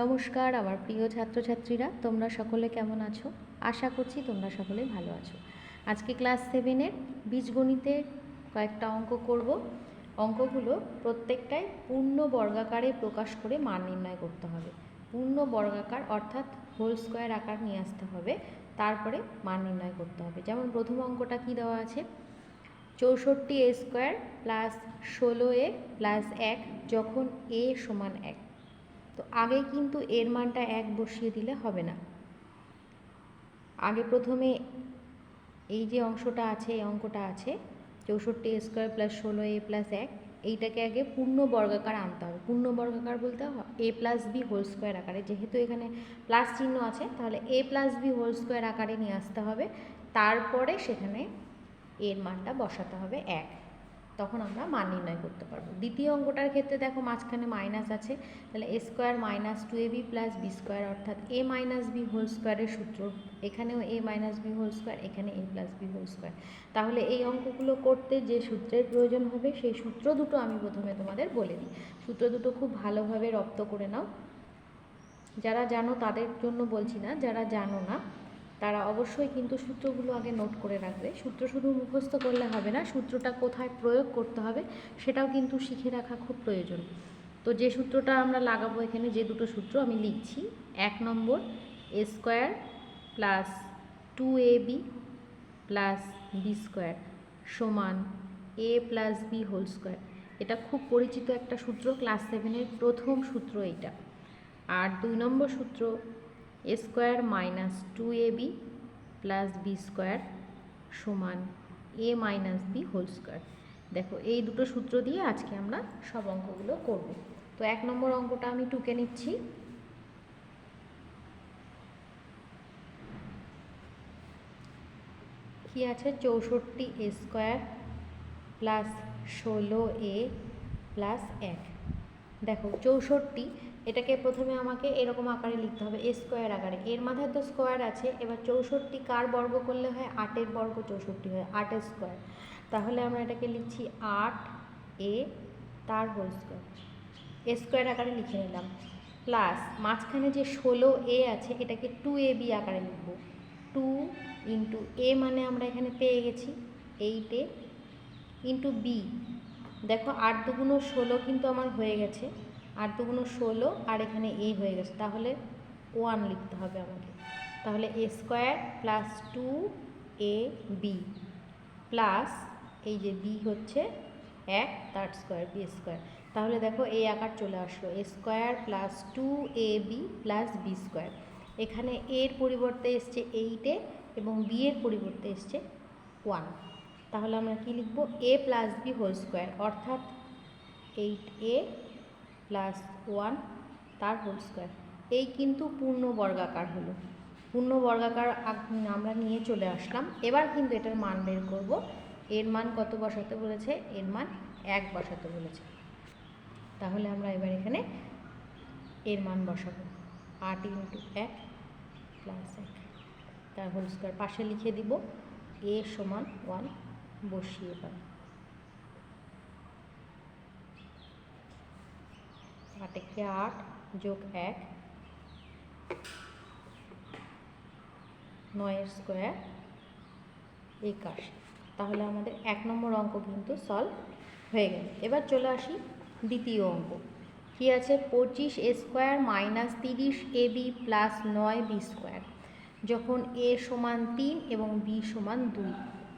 নমস্কার, আমার প্রিয় ছাত্রছাত্রীরা, তোমরা সকলে কেমন আছো? আশা করছি তোমরা সকলে ভালো আছো। আজকে ক্লাস সেভেনের বীজগণিতের কয়েকটা অঙ্ক করব। অঙ্কগুলো প্রত্যেকটাই পূর্ণ বর্গাকারে প্রকাশ করে মান নির্ণয় করতে হবে। পূর্ণ বর্গাকার অর্থাৎ হোল স্কোয়ার আকার নিয়ে আসতে হবে, তারপরে মান নির্ণয় করতে হবে। যেমন প্রথম অঙ্কটা কি দেওয়া আছে? চৌষট্টি এ স্কোয়ার প্লাস ষোলো এ প্লাস এক যখন এ সমান এক। তো আগে কিন্তু এর মানটা এক বসিয়ে দিলে হবে না। আগে প্রথমে এই যে অংশটা আছে, এই অঙ্কটা আছে, চৌষট্টি স্কোয়ার প্লাস ষোলো এ প্লাস এক, এইটাকে আগে পূর্ণ বর্গাকার আনতে হবে। পূর্ণ বর্গাকার বলতে A plus B whole square আকারে। যেহেতু এখানে প্লাস চিহ্ন আছে, তাহলে A plus B whole square আকারে নিয়ে আসতে হবে। তারপরে সেখানে এর মানটা বসাতে হবে এক। তখন আমরা মান নির্ণয় করতে পারব। দ্বিতীয় অঙ্কটার ক্ষেত্রে দেখো মাঝখানে মাইনাস আছে, তাহলে A square minus two A B plus B square অর্থাৎ এ মাইনাস বি হোল স্কোয়ারের সূত্র, এখানেও A minus B whole square এখানে A plus B whole square তাহলে এই অঙ্কগুলো করতে যে সূত্রের প্রয়োজন হবে, সেই সূত্র দুটো আমি প্রথমে তোমাদের বলে দিই। সূত্র দুটো খুব ভালোভাবে রপ্ত করে নাও। যারা জানো তাদের জন্য বলছি না, যারা জানো না তারা অবশ্যই কিন্তু সূত্রগুলো আগে নোট করে রাখবে। সূত্র শুধু মুখস্থ করলে হবে না, সূত্রটা কোথায় প্রয়োগ করতে হবে সেটাও কিন্তু শিখে রাখা খুব প্রয়োজন। তো যে সূত্রটা আমরা লাগাবো এখানে, যে দুটো সূত্র আমি লিখছি, এক নম্বর A square plus two A B plus B square সমান A plus B whole square এটা খুব পরিচিত একটা সূত্র ক্লাস সেভেনের প্রথম সূত্র এইটা আর দুই নম্বর সূত্র A square minus two A B plus B square সমান A minus B whole square. দেখো, এই দুটো সূত্র দিয়ে আজকে আমরা সব অঙ্কগুলো করব। তো এক নম্বর অঙ্কটা আমি টুকে নিচ্ছি। কি আছে? চৌষট্টি এ স্কোয়ার প্লাস ষোলো এ প্লাস এক। দেখো, চৌষট্টি এটাকে প্রথমে আমাকে এরকম আকারে লিখতে হবে, এ স্কোয়ার আকারে। এর মাথায় তো স্কোয়ার আছে, এবার চৌষট্টি কার বর্গ করলে হয়? আটের বর্গ চৌষট্টি হয়, আটের স্কোয়ার। তাহলে আমরা এটাকে লিখছি আট এ তার হোল স্কোয়ার। এ স্কোয়ার আকারে লিখে নিলাম। প্লাস মাঝখানে যে ষোলো এ আছে, এটাকে টু এ বি আকারে লিখব। টু ইন্টু এ মানে আমরা এখানে পেয়ে গেছি এইট এ ইন্টু বি। দেখো, আট দুগুণ ষোলো কিন্তু আমার হয়ে গেছে। আট দুগুণ ষোলো, আর এখানে এই হয়ে গেছে। তাহলে ওয়ান লিখতে হবে আমাকে। তাহলে A square plus two A B plus এই যে বি হচ্ছে এক তার স্কোয়ার বি স্কোয়ার তাহলে দেখো এই আকার চলে আসলো। A square plus two A B plus B square এখানে এর পরিবর্তে এসছে এইটে এবং বি এর পরিবর্তে এসছে ওয়ান তাহলে আমরা কি লিখব? A plus B whole square অর্থাৎ এইট এ প্লাস ওয়ান, তার হোল স্কোয়ার। এই কিন্তু পূর্ণ বর্গাকার হলো। পূর্ণ বর্গাকার আমরা নিয়ে চলে আসলাম। এবার কিন্তু এটার মান বের করব। এর মান কত বসাতে বলেছে? এর মান এক বসাতে বলেছে। তাহলে আমরা এবার এখানে এর মান বসাবো। আট ইন্টু এক প্লাস এক। তার হোল স্কোয়ার পাশে লিখে দিব। এ সমান ওয়ান বসিয়ে পাই আট একে আট যোগ এক নয়ের স্কোয়ার একাশি। তাহলে আমাদের এক নম্বর অঙ্ক কিন্তু সলভ হয়ে গেল। এবার চলে আসি দ্বিতীয় অঙ্ক। কী আছে? পঁচিশ এ স্কোয়ার মাইনাস তিরিশ এ বি প্লাস নয় বি স্কোয়ার। যখন এ সমান তিন এবং বি সমান দুই।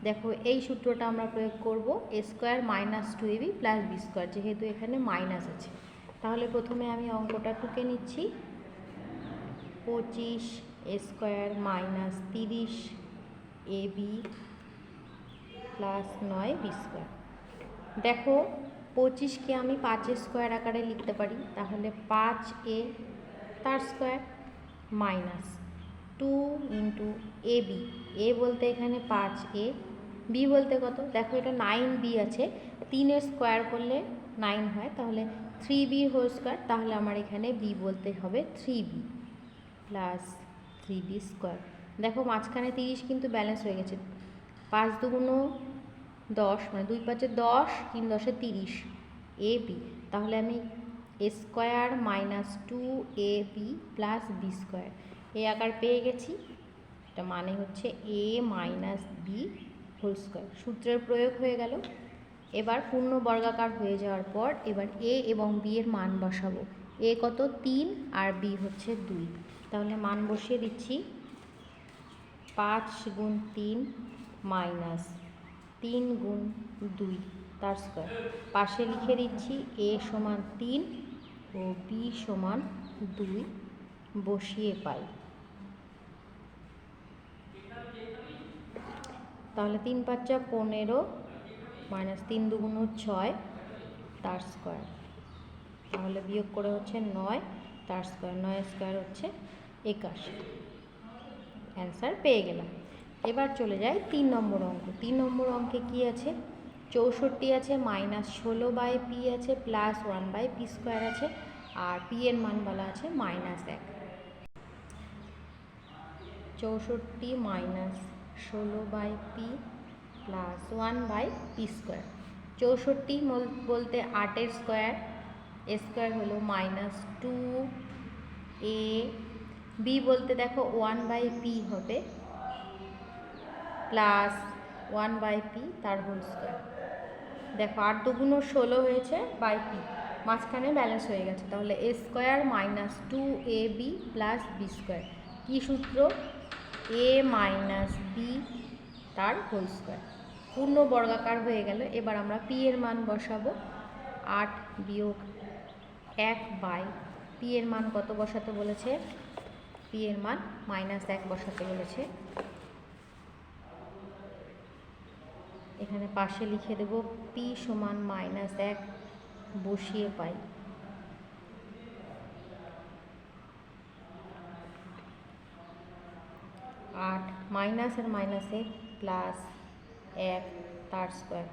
দেখো, এই সূত্রটা আমরা প্রয়োগ করব, A square minus two A B plus B square, যেহেতু এখানে মাইনাস আছে। তাহলে প্রথমে আমি অঙ্কটা টুকে নিচ্ছি। পঁচিশ স্কোয়ার মাইনাস তিরিশ এ বি প্লাস নয় বি স্কোয়ার। দেখো, পঁচিশকে আমি পাঁচ স্কোয়ার আকারে লিখতে পারি, তাহলে পাঁচ এ তার square minus two into A B. A বলতে এখানে পাঁচ এ, বি বলতে কত? দেখো এটা নাইন বি আছে, তিনের স্কোয়ার করলে নাইন হয়, তাহলে থ্রি বি হোল স্কোয়ার, তাহলে আমার এখানে বি বলতে হবে three B plus three B square. দেখো মাঝখানে তিরিশ কিন্তু ব্যালেন্স হয়ে গেছে। পাঁচ দুগুণ দশ মানে দুই পাঁচে দশ, তিন দশে তিরিশ, এ বি। তাহলে আমি A square minus two A B plus B square. এই আকার পেয়ে গেছি। এটা মানে হচ্ছে A minus B whole square. সূত্রের প্রয়োগ হয়ে গেল। এবার পূর্ণ বর্গাকার হয়ে যাওয়ার পর এবার এ এবং বি এর মান বসাবো। এ কত? তিন আর বি হচ্ছে দুই। তাহলে মান বসিয়ে দিচ্ছি। পাঁচ গুণ তিন মাইনাস তিন গুণ দুই, তার স্কোয়ার পাশে লিখে দিচ্ছি, এ সমান তিন ও বি সমান দুই বসিয়ে পাই। তাহলে তিন পাঁচটা পনেরো মাইনাস তিন দুগুণ ছয় তার স্কোয়ার তাহলে বিয়োগ করে হচ্ছে নয় তার স্কোয়ার নয় স্কোয়ার হচ্ছে একাশি। অ্যান্সার পেয়ে গেলাম। এবার চলে যাই তিন নম্বর অঙ্ক। তিন নম্বর অঙ্কে কি আছে? চৌষট্টি আছে মাইনাস ষোলো বাই পি আছে plus one by P square আছে, আর পি এর মান বলা আছে মাইনাস এক। চৌষট্টি মাইনাস ষোলো by P plus one by P square চৌষট্টি বলতে আটের স্কোয়ার স্কোয়ার হলো মাইনাস টু এ বি বলতে দেখো ওয়ান বাই পি হবে প্লাস ওয়ান বাই পি তার হোল স্কোয়ার দেখো আট দুগুণ ষোলো হয়েছে বাই পি মাঝখানে ব্যালেন্স হয়ে গেছে, তাহলে A square minus two A B plus B square কী সূত্র? এ মাইনাস বি তার হোল স্কোয়ার পূর্ণ বর্গাকার হয়ে গেল। এবার আমরা পি এর মান বসাবো। আট বিয়োগ এক বাই পি এর মান কত বসাতে বলেছে? পি এর মান মাইনাস এক বসাতে বলেছে। এখানে পাশে লিখে দেব পি সমান মাইনাস এক বসিয়ে পাই। আট মাইনাস আর মাইনাসে প্লাস এক তার স্কোয়ার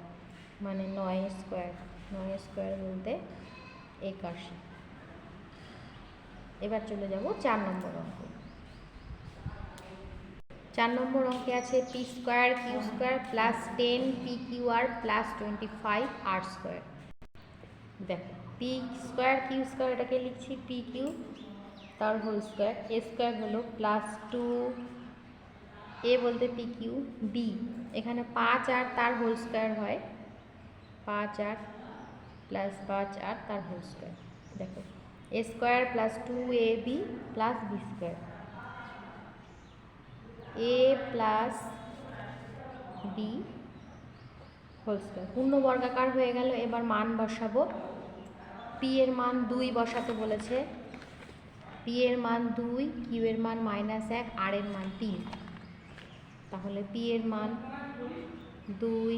মানে নয় স্কোয়ার নয় স্কোয়ার বলতে একাশি এবার চলে যাব চার নম্বর অঙ্ক। চার নম্বর অঙ্কে আছে P square Q square plus ten P Q আর প্লাস টোয়েন্টি ফাইভ আর স্কোয়ার দেখো পি স্কোয়ার কিউ স্কোয়ার এটাকে লিখছি পি কিউ তার হোল স্কোয়ার এ স্কোয়ার হলো প্লাস টু এ বলতে পি কিউ, বি। এখানে পাঁচ আর তার হোল স্কোয়ার হয়। পাঁচ আর প্লাস পাঁচ আর তার হোল স্কোয়ার দেখো A square plus two A B plus B square A plus B whole square পূর্ণ বর্গাকার হয়ে গেল, এবার মান বসাবো। পি এর মান দুই বসাতে বলেছে। পি এর মান দুই কিউ এর মান মাইনাস এক আর এর মান তিন। তাহলে পি এর মান দুই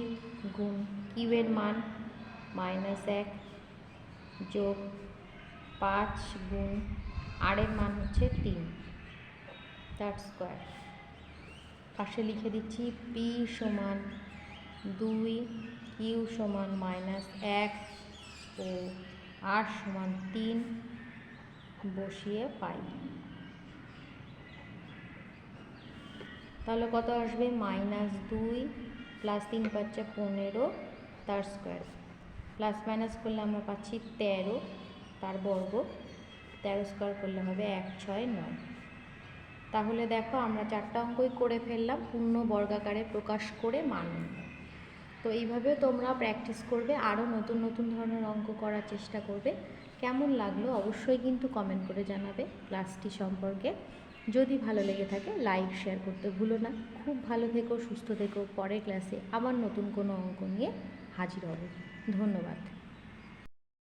গুণ কিউ এর মান মাইনাস এক যোগ পাঁচ গুণ আর এর মান হচ্ছে তিন। তার স্কোয়ার পাশে লিখে দিচ্ছি পি সমান দুই কিউ সমান মাইনাস এক ও আর সমান তিন বসিয়ে পাই। তাহলে কত আসবে? মাইনাস দুই প্লাস তিন পাচ্ছে পনেরো, তার স্কোয়ার প্লাস মাইনাস করলে আমরা পাচ্ছি তেরো, তার বর্গ। তেরো স্কোয়ার করলে হবে এক, ছয়, নয়। তাহলে দেখো আমরা চারটা অঙ্কই করে ফেললাম, পূর্ণ বর্গাকারে প্রকাশ করে মান তো এইভাবে তোমরা প্র্যাকটিস করবে আরও নতুন নতুন ধরনের অঙ্ক করার চেষ্টা করবে। কেমন লাগল অবশ্যই কিন্তু কমেন্ট করে জানাবে ক্লাসটি সম্পর্কে। যদি ভালো লেগে থাকে লাইক শেয়ার করতে ভুলো না। খুব ভালো থেকো, সুস্থ থেকো। পরের ক্লাসে আবার নতুন কোনো অঙ্ক নিয়ে হাজির হবে। ধন্যবাদ।